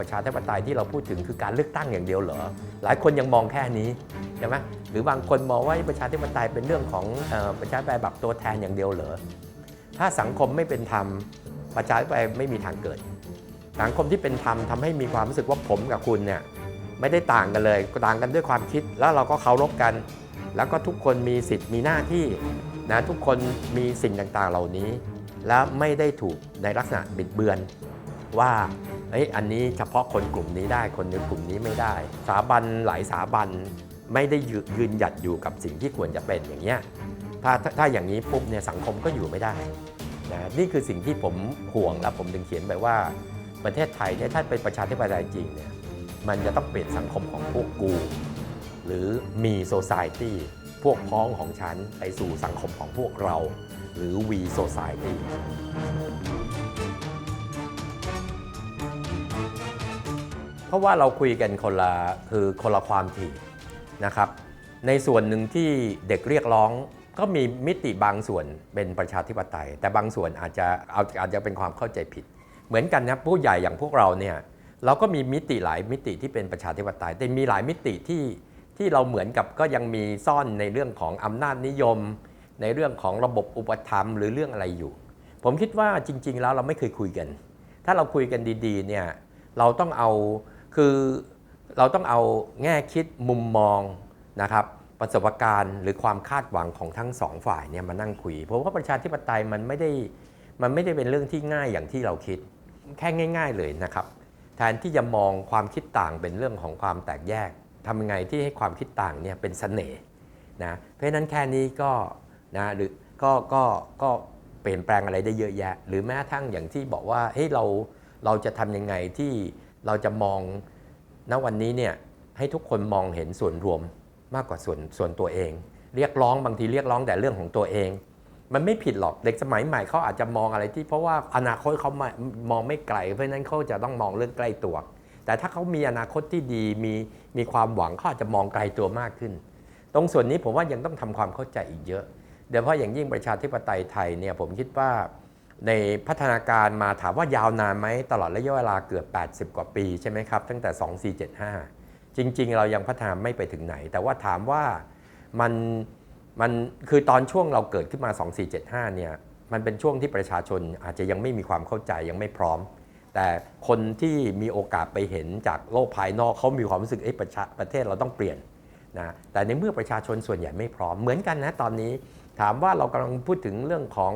ประชาธิปไตยที่เราพูดถึงคือการเลือกตั้งอย่างเดียวเหรอ หลายคนยังมองแค่นี้ใช่ไหมหรือบางคนมองว่าประชาธิปไตยเป็นเรื่องของออประชาธิปไตยแบบตัวแทนอย่างเดียวเหรอ ถ้าสังคมไม่เป็นธรรมประชาธิปไตยไม่มีทางเกิด สังคมที่เป็นธรรมทำให้มีความรู้สึกว่าผมกับคุณเนี่ยไม่ได้ต่างกันเลยต่างกันด้วยความคิดแล้วเราก็เคารพกัน แล้วก็ทุกคนมีสิทธิ์มีหน้าที่นะทุกคนมีสิ่งต่างๆเหล่านี้ แล้วไม่ได้ถูกในลักษณะบิดเบือนว่า เอ้ยอันนี้เฉพาะคนกลุ่มนี้ได้คนในกลุ่มนี้ไม่ได้ สาบันหลายสาบันไม่ได้ยืนหยัดอยู่กับสิ่งที่ควรจะเป็นอย่างเงี้ยถ้าถ้าอย่างนี้ปุ๊บเนี่ยสังคมก็อยู่ไม่ได้นะนี่คือสิ่งที่ผมห่วงและผมถึงเขียนไปว่าประเทศไทยเนี่ยถ้าเป็นประชาธิปไตยจริงเนี่ยมันจะต้องเปลี่ยนสังคมของพวกกู หรือมีโซซ i ตี้พวกพ้องของฉันไปสู่สังคมของพวกเรา หรือ we society เพ ราะว่าเราคุยกันคนละคือคนละความถี่นะครับ ในส่วนหนึ่งที่เด็กเรียกร้องก็มีมิติบางส่วนเป็นประชาธิปไตย แต่บางส่วนอาจจะเอาอาจจะเป็นความเข้าใจผิด เหมือนกันนะผู้ใหญ่อย่างพวกเราเนี่ยเราก็มีมิติหลายมิติที่เป็นประชาธิปไตย แต่มีหลายมิติที่ที่เราเหมือนกับก็ยังมีซ่อนในเรื่องของอำนาจนิยม ในเรื่องของระบบอุปถัมหรือเรื่องอะไรอยู่ ผมคิดว่าจริง ๆ แล้วเราไม่เคยคุยกัน ถ้าเราคุยกันดีๆเนี่ยเราต้องเอา คือเราต้องเอาแง่คิดมุมมองนะครับประสบการณ์หรือความคาดหวังของทั้งสองฝ่ายเนี่ยมานั่งคุย เพราะว่าประชาธิปไตยมันไม่ได้มันไม่ได้เป็นเรื่องที่ง่ายอย่างที่เราคิดแค่ง่าย ๆเลยนะครับแทนที่จะมองความคิดต่างเป็นเรื่องของความแตกแยกทำยังไงที่ให้ความคิดต่างเนี่ยเป็นเสน่ห์นะเพราะฉะนั้นแค่นี้ก็นะหรือก็ก็ก็เปลี่ยนแปลงอะไรได้เยอะแยะ หรือแม้กระทั่งอย่างที่บอกว่าเฮ้ยเราเราจะทำยังไงที่ เราจะมองณวันนี้เนี่ยให้ทุกคนมองเห็นส่วนรวมมากกว่าส่วนส่วนตัวเอง เรียกร้องบางทีเรียกร้องแต่เรื่องของตัวเอง มันไม่ผิดหรอกเด็กสมัยใหม่เขาอาจจะมองอะไรที่เพราะว่าอนาคตเขามองไม่ไกล เพราะนั้นเขาจะต้องมองเรื่องใกล้ตัว แต่ถ้าเขามีอนาคตที่ดีมีมีความหวังเขาอาจจะมองไกลตัวมากขึ้น ตรงส่วนนี้ผมว่ายังต้องทำความเข้าใจอีกเยอะโดยเฉพาะอย่างยิ่งประชาธิปไตยไทยเนี่ยผมคิดว่า ในพัฒนาการมาถามว่ายาวนานไหมตลอดระยะเวลาเกือบ 80 กว่าปีใช่ไหมครับ ตั้งแต่ 2475 จริง ๆ เรายังพัฒนาไม่ไปถึงไหน แต่ว่าถามว่ามันมันคือตอนช่วงเราเกิดขึ้นมา 2475 เนี่ยมันเป็นช่วงที่ประชาชนอาจจะยังไม่มีความเข้าใจยังไม่พร้อม แต่คนที่มีโอกาสไปเห็นจากโลกภายนอกเขามีความรู้สึกเอ้ประชาประเทศเราต้องเปลี่ยนนะแต่ในเมื่อประชาชนส่วนใหญ่ไม่พร้อมเหมือนกันนะตอนนี้ ถามว่าเรากำลังพูดถึงเรื่องของ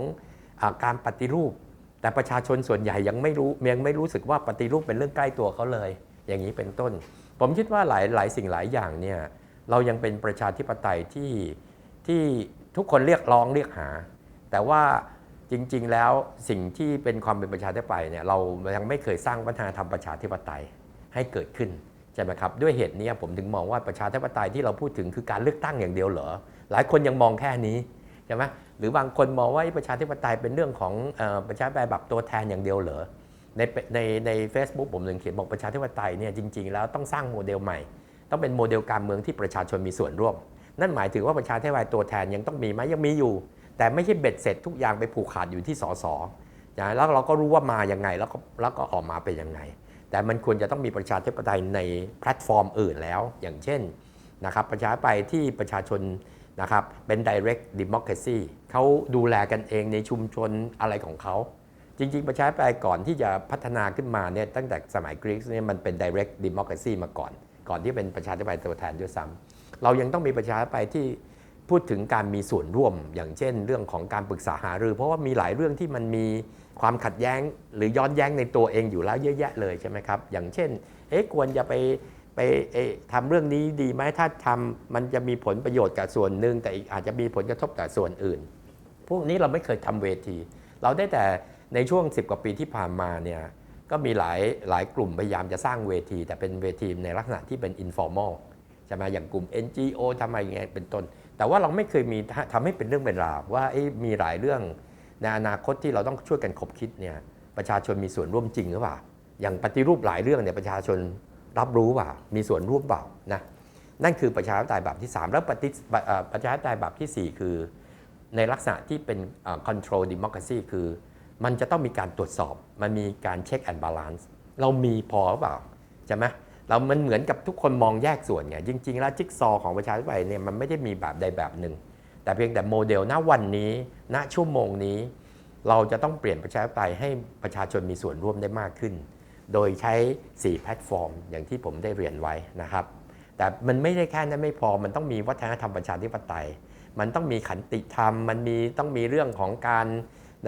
การปฏิรูป แต่ประชาชนส่วนใหญ่ยังไม่รู้ยังไม่รู้สึกว่าปฏิรูปเป็นเรื่องใกล้ตัวเขาเลย อย่างนี้เป็นต้น ผมคิดว่าหลายหลายสิ่งหลายอย่างเนี่ยเรายังเป็นประชาธิปไตยที่ที่ทุกคนเรียกร้องเรียกหา แต่ว่าจริง ๆ แล้วสิ่งที่เป็นความเป็นประชาธิปไตยเนี่ยเรายังไม่เคยสร้างวัฒนธรรมประชาธิปไตยให้เกิดขึ้นใช่ไหมครับด้วยเหตุนี้ผมถึงมองว่าประชาธิปไตยที่เราพูดถึงคือการเลือกตั้งอย่างเดียวเหรอหลายคนยังมองแค่นี้ ใช่ไหมหรือบางคนมองว่าประชาธิปไตยเป็นเรื่องของอประชาธิปไตยแบบตัวแทนอย่างเดียวเหรอในในใน Facebook ผมถึงเขียนบอกประชาธิปไตยเนี่ยจริง ๆ แล้วต้องสร้างโมเดลใหม่ ต้องเป็นโมเดลการเมืองที่ประชาชนมีส่วนร่วม นั่นหมายถึงว่าประชาธิปไตยตัวแทนยังต้องมีไหมยังมีอยู่ แต่ไม่ใช่เบ็ดเสร็จทุกอย่างไปผูกขาดอยู่ที่สสนะแล้วเราก็รู้ว่ามายังไงแล้วก็แล้วก็ออกมาเป็นยังไง แต่มันควรจะต้องมีประชาธิปไตยในแพลตฟอร์มอื่นแล้ว อย่างเช่นนะครับประชาธิปไตยที่ประชาชน นะครับเป็น direct democracy เขาดูแลกันเองในชุมชนอะไรของเขา จริง ๆ ประชาธิปไตยก่อนที่จะพัฒนาขึ้นมาเนี่ยตั้งแต่สมัยกรีกเนี่ยมันเป็น direct democracy มาก่อน ก่อนที่เป็นประชาธิปไตยตัวแทนด้วยซ้ำเรายังต้องมีประชาธิปไตยที่พูดถึงการมีส่วนร่วมอย่างเช่น เรื่องของการปรึกษาหารือ เพราะว่ามีหลายเรื่องที่มันมีความขัดแย้ง หรือย้อนแย้งในตัวเองอยู่แล้วเยอะแยะเลยใช่ไหมครับอย่างเช่นเอ๊ะควรจะไป ไปทำเรื่องนี้ดีไหมถ้าทำมันจะมีผลประโยชน์กับส่วนหนึ่งแต่อีกอาจจะมีผลกระทบกับส่วนอื่น พวกนี้เราไม่เคยทำเวที เราได้แต่ในช่วง 10 กว่าปีที่ผ่านมาเนี่ยก็มีหลายหลายกลุ่มพยายามจะสร้างเวที แต่เป็นเวทีในลักษณะที่เป็น informal ใช่ไหมอย่างกลุ่ม NGO ทำอะไรอย่างเงี้ยเป็นต้น แต่ว่าเราไม่เคยมีทำให้เป็นเรื่องเป็นราวว่ามีหลายเรื่องในอนาคตที่เราต้องช่วยกันคบคิดเนี่ยประชาชนมีส่วนร่วมจริงหรือเปล่าอย่างปฏิรูปหลายเรื่องเนี่ยประชาชน รับรู้เปล่ามีส่วนร่วมเปล่านะนั่นคือประชาธิปไตยแบบที่ 3 แล้วปฏิประชาธิปไตยแบบทีสี่ 4 คือ ในลักษณะที่เป็น control democracy คือ มันจะต้องมีการตรวจสอบ มันมีการ check and balance เรามีพอหรือเปล่าใช่ไหมเรามันเหมือนกับทุกคนมองแยกส่วนไงจริง ๆ แล้วจิ๊กซอของประชาธิปไตยเนี่ยมันไม่ได้มีแบบใดแบบหนึ่ง แต่เพียงแต่โมเดลณวันนี้ณชั่วโมงนี้ เราจะต้องเปลี่ยนประชาธิปไตยให้ประชาชนมีส่วนร่วมได้มากขึ้น โดยใช้ 4 แพลตฟอร์ม อย่างที่ผมได้เรียนไว้นะครับ แต่มันไม่ได้แค่นั้นไม่พอมันต้องมีวัฒนธรรมประชาธิปไตย มันต้องมีขันติธรรม มันมีต้องมีเรื่องของการ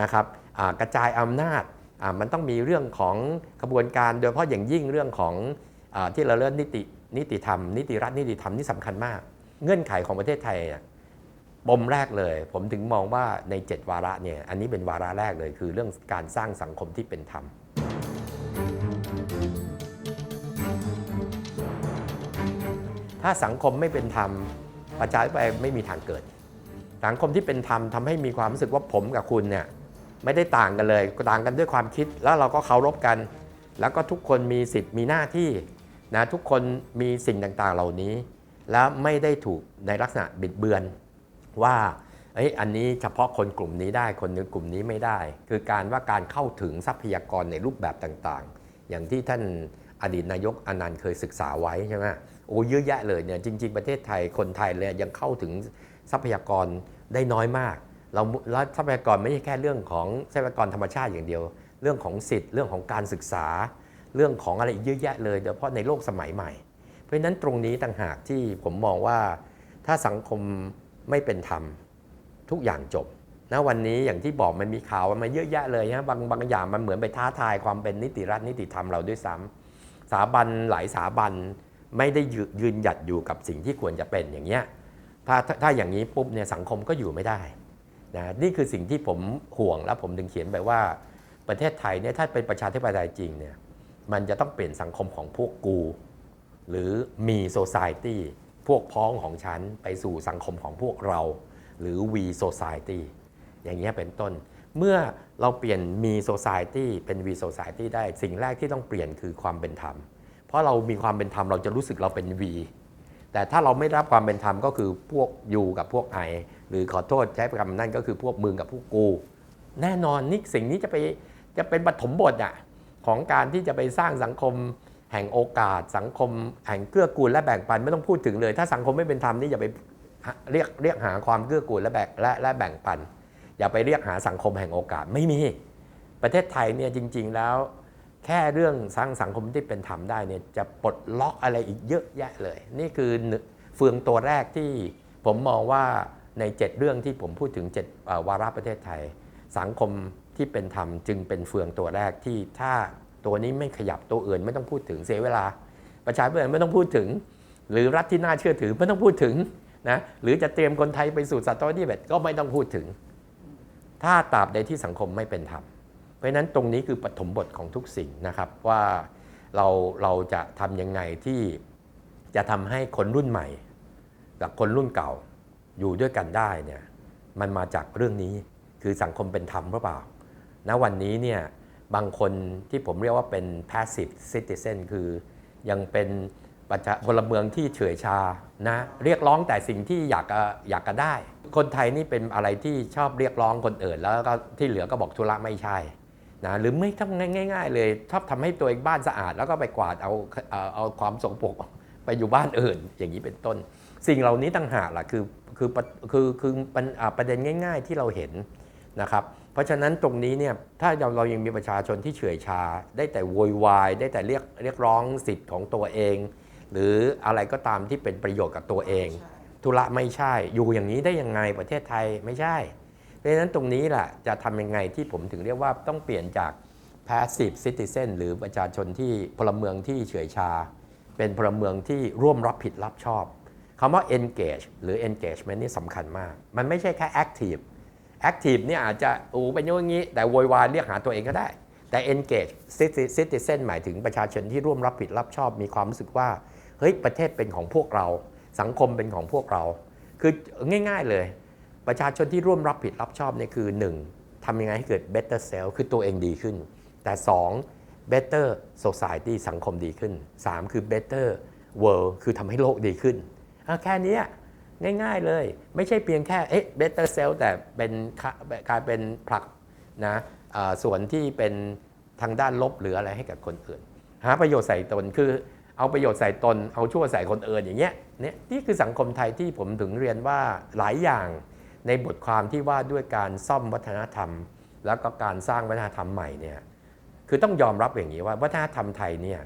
นะครับกระจายอำนาจมันต้องมีเรื่องของกระบวนการโดยเฉพาะอย่างยิ่งเรื่องของอที่เราเรียกนิตินิติธรรม นิติรัฐนิติธรรมนี่สำคัญมาก เงื่อนไขของประเทศไทยปมแรกเลย ผมถึงมองว่าใน 7 วาระเนี่ยอันนี้เป็นวาระแรกเลย คือเรื่องการสร้างสังคมที่เป็นธรรม ถ้าสังคมไม่เป็นธรรมประชาธิปไตยไม่มีทางเกิด สังคมที่เป็นธรรมทำให้มีความรู้สึกว่าผมกับคุณเนี่ยไม่ได้ต่างกันเลยต่างกันด้วยความคิดแล้วเราก็เคารพกัน แล้วก็ทุกคนมีสิทธิ์มีหน้าที่นะทุกคนมีสิ่งต่างๆเหล่านี้ แล้วไม่ได้ถูกในลักษณะบิดเบือนว่าเอ้ยอันนี้เฉพาะคนกลุ่มนี้ได้คนกลุ่มนี้ไม่ได้ คือการว่าการเข้าถึงทรัพยากรในรูปแบบต่างๆ อย่างที่ท่านอดีตนายกอนันต์เคยศึกษาไว้ใช่ไหม โอ้เยอะแยะเลยเนี่ยจริง ๆ ประเทศไทยคนไทยเลยยังเข้าถึงทรัพยากรได้น้อยมาก เราแล้วทรัพยากรไม่ใช่แค่เรื่องของทรัพยากรธรรมชาติอย่างเดียว เรื่องของสิทธิ์เรื่องของการศึกษา เรื่องของอะไรอีกเยอะแยะเลยโดยเฉพาะในโลกสมัยใหม่ เพราะฉะนั้นตรงนี้ต่างหากที่ผมมองว่าถ้าสังคมไม่เป็นธรรมทุกอย่างจบนะวันนี้อย่างที่บอกมันมีข่าวมาเยอะแยะเลยนะบางบางอย่างมันเหมือนไปท้าทายความเป็นนิติรัฐนิติธรรมเราด้วยซ้ำสถาบันหลายสถาบัน ไม่ได้ยืนหยัดอยู่กับสิ่งที่ควรจะเป็นอย่างเงี้ยถ้าถ้าอย่างนี้ปุ๊บเนี่ยสังคมก็อยู่ไม่ได้นะนี่คือสิ่งที่ผมห่วงและผมถึงเขียนไปว่าประเทศไทยเนี่ยถ้าเป็นประชาธิปไตยจริงเนี่ยมันจะต้องเปลี่ยนสังคมของพวกกู หรือมีโซซ i ตี้พวกพ้องของฉันไปสู่สังคมของพวกเรา หรือ we society อย่างเงี้ยเป็นต้น เมื่อเราเปลี่ยนมี society เป็น we society ได้สิ่งแรกที่ต้องเปลี่ยนคือความเป็นธรรม เพราะเรามีความเป็นธรรมเราจะรู้สึกเราเป็น we แต่ถ้าเราไม่รับความเป็นธรรมก็คือพวก you กับพวก I หรือขอโทษใช้คำนั่นก็คือพวกมึงกับพวกกู แน่นอนนี่สิ่งนี้จะไปจะเป็นปฐมบทอะของการที่จะไปสร้างสังคมแห่งโอกาส สังคมแห่งเกื้อกูลและแบ่งปันไม่ต้องพูดถึงเลย ถ้าสังคมไม่เป็นธรรมนี่อย่าไปเรียกเรียกหาความเกื้อกูลและแบ่งและและแบ่งปัน อย่าไปเรียกหาสังคมแห่งโอกาสไม่มี ประเทศไทยเนี่ยจริง ๆ แล้ว แค่เรื่องสร้างสังคมที่เป็นธรรมได้เนี่ยจะปลดล็อกอะไรอีกเยอะแยะเลย นี่คือเฟืองตัวแรกที่ผมมองว่าใน 7 เรื่องที่ผมพูดถึง7เอ่อวาระประเทศไทย สังคมที่เป็นธรรมจึงเป็นเฟืองตัวแรกที่ถ้าตัวนี้ไม่ขยับตัวอื่นไม่ต้องพูดถึงเสียเวลา ประชาธิปไตยไม่ต้องพูดถึง หรือรัฐที่น่าเชื่อถือไม่ต้องพูดถึงนะหรือจะเตรียมคนไทยไปสู่ศตวรรษที่เบ็ดก็ไม่ต้องพูดถึง ถ้าตราบใดที่สังคมไม่เป็นธรรม เพราะนั้นตรงนี้คือปฐมบทของทุกสิ่งนะครับว่าเราเราจะทำยังไงที่จะทำให้คนรุ่นใหม่กับคนรุ่นเก่าอยู่ด้วยกันได้เนี่ยมันมาจากเรื่องนี้คือสังคมเป็นธรรมหรือเปล่าณวันนี้เนี่ยบางคนที่ผมเรียกว่าเป็น passive citizen คือยังเป็นประชาพลเมืองที่เฉื่อยชานะเรียกร้องแต่สิ่งที่อยากจะอยากจะได้ คนไทยนี่เป็นอะไรที่ชอบเรียกร้องคนอื่น แล้วก็ที่เหลือก็บอกธุระไม่ใช่ นะหรือไม่ต้องง่าย ๆ เลยชอบทำให้ตัวเองบ้านสะอาด แล้วก็ไปกวาดเอาเอาเอาความสกปรกไปอยู่บ้านอื่น อย่างนี้เป็นต้น สิ่งเหล่านี้ต่างหากล่ะคือคือคือคือปัญอ่าประเด็นง่าย ๆ ที่เราเห็นนะครับ เพราะฉะนั้นตรงนี้เนี่ยถ้าเราเรายังมีประชาชนที่เฉื่อยชา ได้แต่โวยวายได้แต่เรียกเรียกร้องสิทธิ์ของตัวเอง หรืออะไรก็ตามที่เป็นประโยชน์กับตัวเอง ธุระไม่ใช่อยู่อย่างนี้ได้ยังไงประเทศไทยไม่ใช่ เพราะฉะนั้นตรงนี้แหละจะทำยังไงที่ผมถึงเรียกว่าต้องเปลี่ยนจาก passive citizen หรือประชาชนที่พลเมืองที่เฉื่อยชา เป็นพลเมืองที่ร่วมรับผิดรับชอบคำว่า engage หรือ engagement นี่สำคัญมาก มันไม่ใช่แค่ active active เนี่ยอาจจะโอ้เป็นอย่างนี้ แต่โวยวายเรียกหาตัวเองก็ได้ แต่ engage citizen หมายถึงประชาชนที่ร่วมรับผิดรับชอบ มีความรู้สึกว่า เฮ้ย ประเทศเป็นของพวกเรา สังคมเป็นของพวกเรา คือง่าย ๆเลย ประชาชนที่ร่วมรับผิดรับชอบเนี่ยคือ 1. ทำยังไงให้เกิด better self คือตัวเองดีขึ้น แต่ 2. better society สังคมดีขึ้น 3. คือ better world คือทำให้โลกดีขึ้นอะแค่นี้ง่ายๆเลย ไม่ใช่เพียงแค่เอ๊ะ better self แต่เป็นกลายเป็นผลักนะส่วนที่เป็นทางด้านลบหรืออะไรให้กับคนอื่น หาประโยชน์ใส่ตนคือเอาประโยชน์ใส่ตน เอาชั่วใส่คนอื่นอย่างเงี้ยเนี่ยนี่คือสังคมไทยที่ผมถึงเรียนว่าหลายอย่าง ในบทความที่ว่าด้วยการซ่อมวัฒนธรรม แล้วก็การสร้างวัฒนธรรมใหม่เนี่ยคือต้องยอมรับอย่างนี้ว่าวัฒนธรรมไทยเนี่ย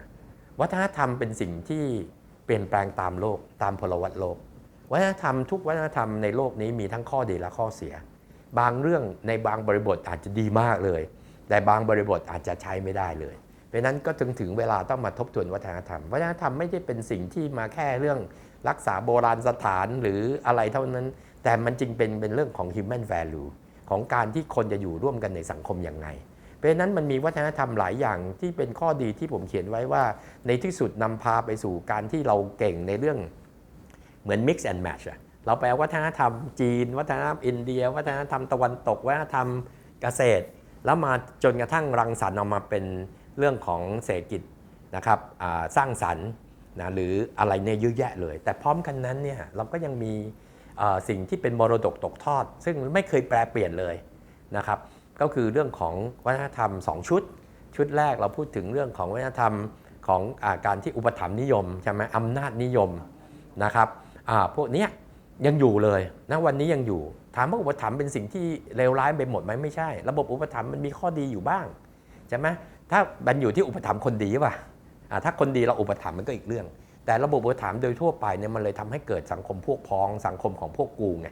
วัฒนธรรมเป็นสิ่งที่เปลี่ยนแปลงตามโลกตามพลวัตโลก วัฒนธรรมทุกวัฒนธรรมในโลกนี้มีทั้งข้อดีและข้อเสีย บางเรื่องในบางบริบทอาจจะดีมากเลย แต่บางบริบทอาจจะใช้ไม่ได้เลยเพราะนั้นก็ถึงถึงเวลาต้องมาทบทวนวัฒนธรรม วัฒนธรรมไม่ได้เป็นสิ่งที่มาแค่เรื่องรักษาโบราณสถานหรืออะไรเท่านั้น แต่มันจึงเป็นเป็นเรื่องของ human value ของการที่คนจะอยู่ร่วมกันในสังคมอย่างไง เพราะนั้นมันมีวัฒนธรรมหลายอย่างที่เป็นข้อดีที่ผมเขียนไว้ว่า ในที่สุดนำพาไปสู่การที่เราเก่งในเรื่องเหมือน mix and match เราไปเอาวัฒนธรรมจีน วัฒนธรรมอินเดีย วัฒนธรรมตะวันตก วัฒนธรรมเกษตร แล้วมาจนกระทั่งรังสรรค์ออกมาเป็นเรื่องของเศรษฐกิจนะครับสร้างสรรค์นะหรืออะไรเนี่ยเยอะแยะเลย แต่พร้อมกันนั้นเนี่ยเราก็ยังมี สิ่งที่เป็นมรดกตกทอด ซึ่งไม่เคยแปลเปลี่ยนเลยนะครับ ก็คือเรื่องของวัฒนธรรม 2 ชุด ชุดแรกเราพูดถึงเรื่องของวัฒนธรรมของอาการที่อุปถัมภ์นิยมใช่ไหมอำนาจนิยมนะครับพวกนี้ยังอยู่เลยนะวันนี้ยังอยู่ ถามว่าอุปถัมภ์เป็นสิ่งที่เลวร้ายไปหมดไหมไม่ใช่ ระบบอุปถัมภ์มันมีข้อดีอยู่บ้างใช่ไหมถ้ามันอยู่ที่อุปถัมภ์คนดีป่ะถ้าคนดีเราอุปถัมภ์มันก็อีกเรื่อง แต่ระบบอุปถัมภ์โดยทั่วไปเนี่ยมันเลยทำให้เกิดสังคมพวกพ้องสังคมของพวกกูไง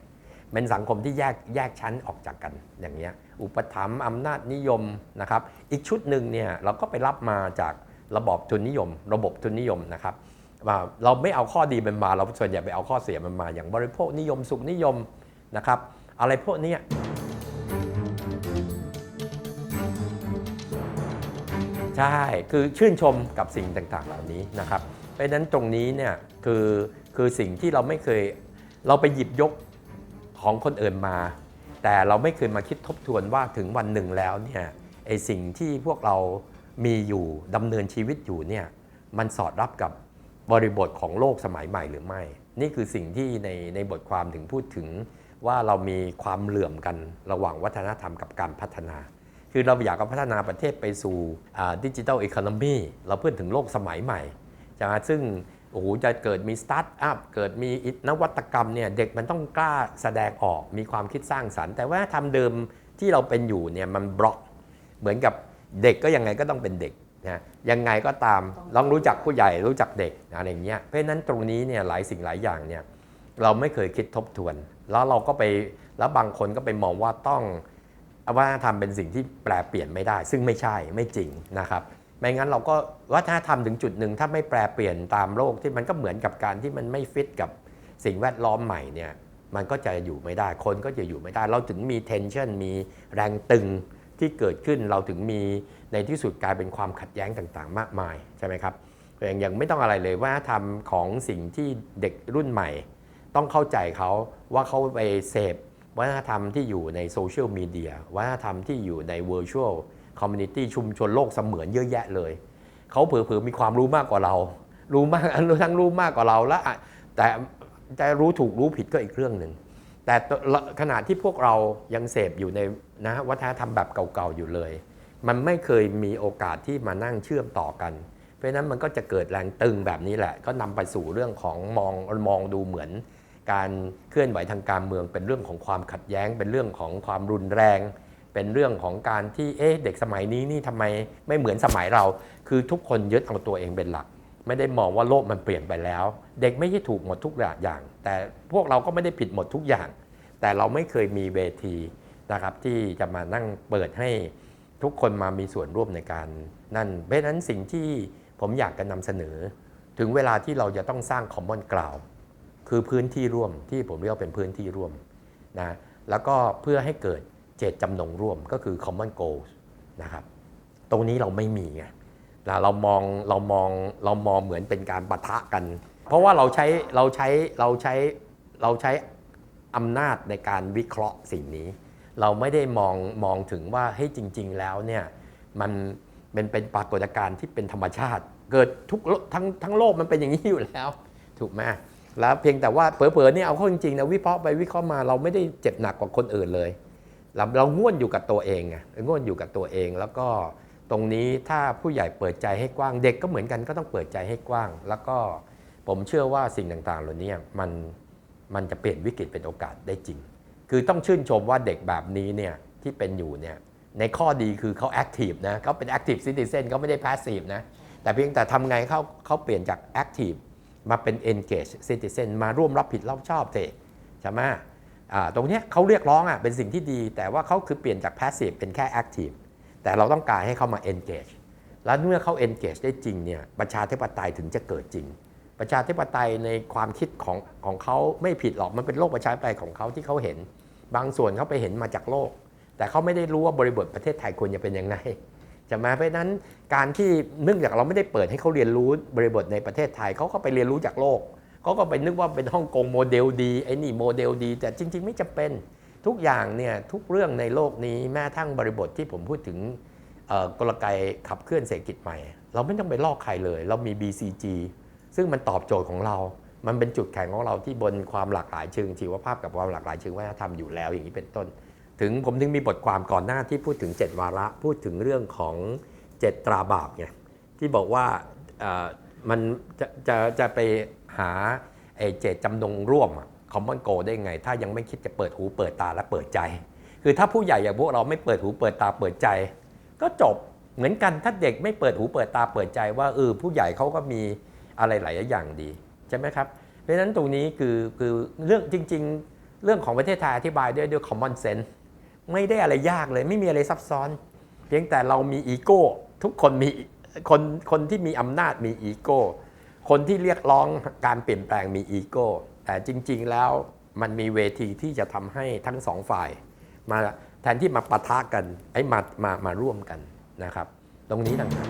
เป็นสังคมที่แยกแยกชั้นออกจากกันอย่างเงี้ยอุปถัมภ์อำนาจนิยมนะครับอีกชุดหนึ่งเนี่ยเราก็ไปรับมาจากระบบทุนนิยม ระบบทุนนิยมนะครับว่าเราไม่เอาข้อดีมันมา เราส่วนใหญ่ไปเอาข้อเสียมันมา อย่างบริโภคนิยมสุขนิยมนะครับอะไรพวกนี้ใช่ คือชื่นชมกับสิ่งต่างๆเหล่านี้นะครับ เพราะฉะนั้นตรงนี้เนี่ยคือคือสิ่งที่เราไม่เคยเราไปหยิบยกของคนอื่นมา แต่เราไม่เคยมาคิดทบทวนว่าถึงวันหนึ่งแล้วเนี่ยไอสิ่งที่พวกเรามีอยู่ดำเนินชีวิตอยู่เนี่ยมันสอดรับกับบริบทของโลกสมัยใหม่หรือไม่ นี่คือสิ่งที่ในในบทความถึงพูดถึงว่าเรามีความเหลื่อมกันระหว่างวัฒนธรรมกับการพัฒนา คือเราอยากจะพัฒนาประเทศไปสู่ดิจิทัลอีโคโนมีเราเพื่อถึงโลกสมัยใหม่ ใช่ไหมซึ่งโอ้โหจะเกิดมีสตาร์ทอัพเกิดมีนวัตกรรมเนี่ยเด็กมันต้องกล้าแสดงออกมีความคิดสร้างสรรค์ แต่ว่าทำเดิมที่เราเป็นอยู่เนี่ยมันบล็อก เหมือนกับเด็กก็ยังไงก็ต้องเป็นเด็กนะยังไงก็ตามลองรู้จักผู้ใหญ่รู้จักเด็กอะไรอย่างเงี้ยเพราะฉะนั้นตรงนี้เนี่ยหลายสิ่งหลายอย่างเนี่ยเราไม่เคยคิดทบทวน แล้วเราก็ไปแล้วบางคนก็ไปมองว่าต้องวัฒนธรรมเป็นสิ่งที่แปลเปลี่ยนไม่ได้ ซึ่งไม่ใช่ไม่จริงนะครับ ไม่งั้นเราก็วัฒนธรรมถึงจุดหนึ่งถ้าไม่แปลเปลี่ยนตามโลกที่มันก็เหมือนกับการที่มันไม่ฟิตกับสิ่งแวดล้อมใหม่เนี่ยมันก็จะอยู่ไม่ได้คนก็จะอยู่ไม่ได้ เราถึงมี tension มีแรงตึงที่เกิดขึ้นเราถึงมีในที่สุดกลายเป็นความขัดแย้งต่างๆ มากมายใช่ไหมครับอย่างอย่างไม่ต้องอะไรเลยว่าธรรมของสิ่งที่เด็กรุ่นใหม่ ต้องเข้าใจเขาว่าเขาไปเสพวัฒนธรรมที่อยู่ในโซเชียลมีเดียวัฒนธรรมที่อยู่ใน virtual community ชุ คอมมิชนโลกเสมือนเยอะแยะเลย เขาเผลอๆมีความรู้มากกว่าเรา รู้มากทั้งรู้มากกว่าเราแล้วอะแต่จะรู้ถูกรู้ผิดก็อีกเรื่องหนึ่ง แต่ขณะที่พวกเรายังเสพอยู่ในนะวัฒนธรรมแบบเก่าๆอยู่เลย มันไม่เคยมีโอกาสที่มานั่งเชื่อมต่อกัน เพราะฉะนั้นมันก็จะเกิดแรงตึงแบบนี้แหละ ก็นำไปสู่เรื่องของมองมองดูเหมือน การเคลื่อนไหวทางการเมืองเป็นเรื่องของความขัดแย้ง เป็นเรื่องของความรุนแรง เป็นเรื่องของการที่เอ๊ะเด็กสมัยนี้นี่ทำไมไม่เหมือนสมัยเรา คือทุกคนยึดเอาตัวเองเป็นหลัก ไม่ได้มองว่าโลกมันเปลี่ยนไปแล้ว เด็กไม่ใช่ถูกหมดทุกอย่าง แต่พวกเราก็ไม่ได้ผิดหมดทุกอย่าง แต่เราไม่เคยมีเวทีนะครับที่จะมานั่งเปิดให้ทุกคนมามีส่วนร่วมในการนั่นเพราะฉะนั้นสิ่งที่ผมอยากจะนำเสนอ ถึงเวลาที่เราจะต้องสร้าง common ground คือพื้นที่ร่วมที่ผมเรียกว่าเป็นพื้นที่ร่วมนะแล้วก็เพื่อให้เกิด จตจำนงร่วมก็คือ common goals นะครับตรงนี้เราไม่มีไงนะเรามองเรามองเรามองเหมือนเป็นการปะทะกัน เพราะว่าเราใช้เราใช้เราใช้เราใช้อำนาจในการวิเคราะห์สิ่งนี้ เราไม่ได้มองมองถึงว่าเฮ้ยจริง ๆ แล้วเนี่ยมันเป็นเป็นปรากฏการณ์ที่เป็นธรรมชาติ เกิดทุกทั้งทั้งโลกมันเป็นอย่างนี้อยู่แล้ว ถูกไหมแล้วเพียงแต่ว่าเผลอๆเนี่ยเอาเข้าจริงๆนะวิเคราะห์ไปวิเคราะห์มาเราไม่ได้เจ็บหนักกว่าคนอื่นเลย เราเราง่วนอยู่กับตัวเองไงง่วนอยู่กับตัวเอง แล้วก็ตรงนี้ถ้าผู้ใหญ่เปิดใจให้กว้าง เด็กก็เหมือนกันก็ต้องเปิดใจให้กว้าง แล้วก็ผมเชื่อว่าสิ่งต่างๆเหล่านี้มันมันจะเปลี่ยนวิกฤตเป็นโอกาสได้จริง คือต้องชื่นชมว่าเด็กแบบนี้เนี่ยที่เป็นอยู่เนี่ยในข้อดีคือเขาแอคทีฟนะเขาเป็นแอคทีฟซิติเซนเขาไม่ได้แพสซีฟนะแต่เพียงแต่ทำไงเขาเขาเปลี่ยนจากแอคทีฟมาเป็น engage citizen มาร่วมรับผิดรับชอบเถอะใช่ไหมอ่า ตรงนี้เขาเรียกร้องอะเป็นสิ่งที่ดี แต่ว่าเขาคือเปลี่ยนจาก passive เป็นแค่ active แต่เราต้องการให้เขามา engage แล้วเมื่อเขา engage ได้จริงเนี่ยประชาธิปไตยถึงจะเกิดจริง ประชาธิปไตยในความคิดของของเขาไม่ผิดหรอกมันเป็นโลกประชาธิปไตยของเขาที่เขาเห็น บางส่วนเขาไปเห็นมาจากโลก แต่เขาไม่ได้รู้ว่าบริบทประเทศไทยควรจะเป็นยังไงจะมาเพราะนั้นการที่เนื่องจากเราไม่ได้เปิดให้เขาเรียนรู้บริบทในประเทศไทยเขาก็ไปเรียนรู้จากโลก เขาก็ไปนึกว่าเป็นฮ่องกงโมเดลดีไอ้นี่โมเดลดี แต่จริง ๆ ไม่จำเป็นทุกอย่างเนี่ยทุกเรื่องในโลกนี้แม้ทั้งบริบทที่ผมพูดถึงกลไกขับเคลื่อนเศรษฐกิจใหม่ เราไม่ต้องไปลอกใครเลย เรามี BCG ซึ่งมันตอบโจทย์ของเรา มันเป็นจุดแข็งของเราที่บนความหลากหลายเชิงชีวภาพกับความหลากหลายเชิงวัฒนธรรมอยู่แล้วอย่างนี้เป็นต้น ถึงผมถึงมีบทความก่อนหน้าที่พูดถึง 7 วาระ พูดถึงเรื่องของ7ตราบาปไงที่บอกว่ามันจะจะจะไป หาไอ้เจตจำนงร่วมคอมมอนโกได้ไง ถ้ายังไม่คิดจะเปิดหูเปิดตาและเปิดใจ คือถ้าผู้ใหญ่อย่างพวกเราไม่เปิดหูเปิดตาเปิดใจ ก็จบเหมือนกันถ้าเด็กไม่เปิดหูเปิดตาเปิดใจว่าเออผู้ใหญ่เขาก็มีอะไรหลายอย่างดีใช่ไหมครับเพราะฉะนั้นตรงนี้คือคือเรื่องจริง ๆ เรื่องของประเทศไทยอธิบายด้วยด้วย common sense ไม่ได้อะไรยากเลยไม่มีอะไรซับซ้อน เพียงแต่เรามีอีโก้ทุกคนมีคนคนที่มีอำนาจมีอีโก้ คนที่เรียกร้องการเปลี่ยนแปลงมีอีโก้แต่จริง ๆ แล้วมันมีเวทีที่จะทำให้ทั้งสองฝ่าย มาแทนที่มาปะทะกันไอ้มามามาร่วมกันนะครับ ตรงนี้ต่างหาก